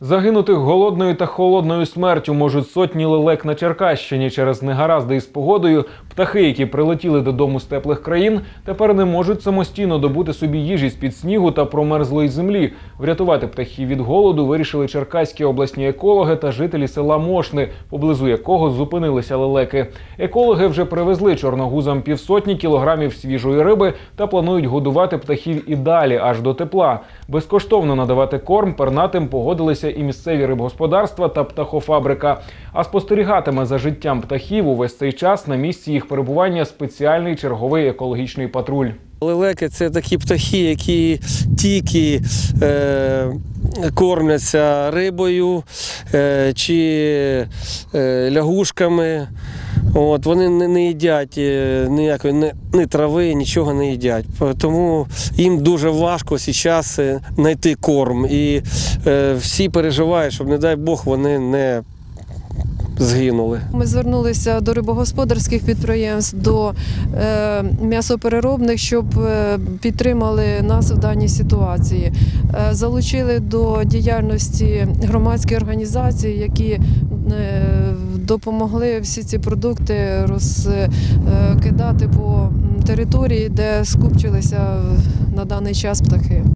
Загинути голодною та холодною смертю можуть сотні лелек на Черкащині через негаразди із погодою. Птахи, які прилетіли додому з теплих країн, тепер не можуть самостійно добути собі їжі з під снігу та промерзлої землі. Врятувати птахів від голоду вирішили черкаські обласні екологи та жителі села Мошни, поблизу якого зупинилися лелеки. Екологи вже привезли чорногузам півсотні кілограмів свіжої риби та планують годувати птахів і далі, аж до тепла. Безкоштовно надавати корм пернатим погодилися і місцеві рибгосподарства та птахофабрика. А спостерігатиме за життям птахів увесь цей час на місці їх перебування спеціальний черговий екологічний патруль. Лелеки це такі птахи, які тільки е, кормляться рибою е, чи е, лягушками. От, вони не, не їдять е, ніякої не, не трави, нічого не їдять. Тому їм дуже важко зараз е, знайти корм. І е, всі переживають, щоб, не дай Бог, вони не згинули. Ми звернулися до рибогосподарських підприємств, до е, м'ясопереробних, щоб е, підтримали нас в даній ситуації. Е, залучили до діяльності громадські організації, які е, допомогли всі ці продукти розкидати по території, де скупчилися на даний час птахи.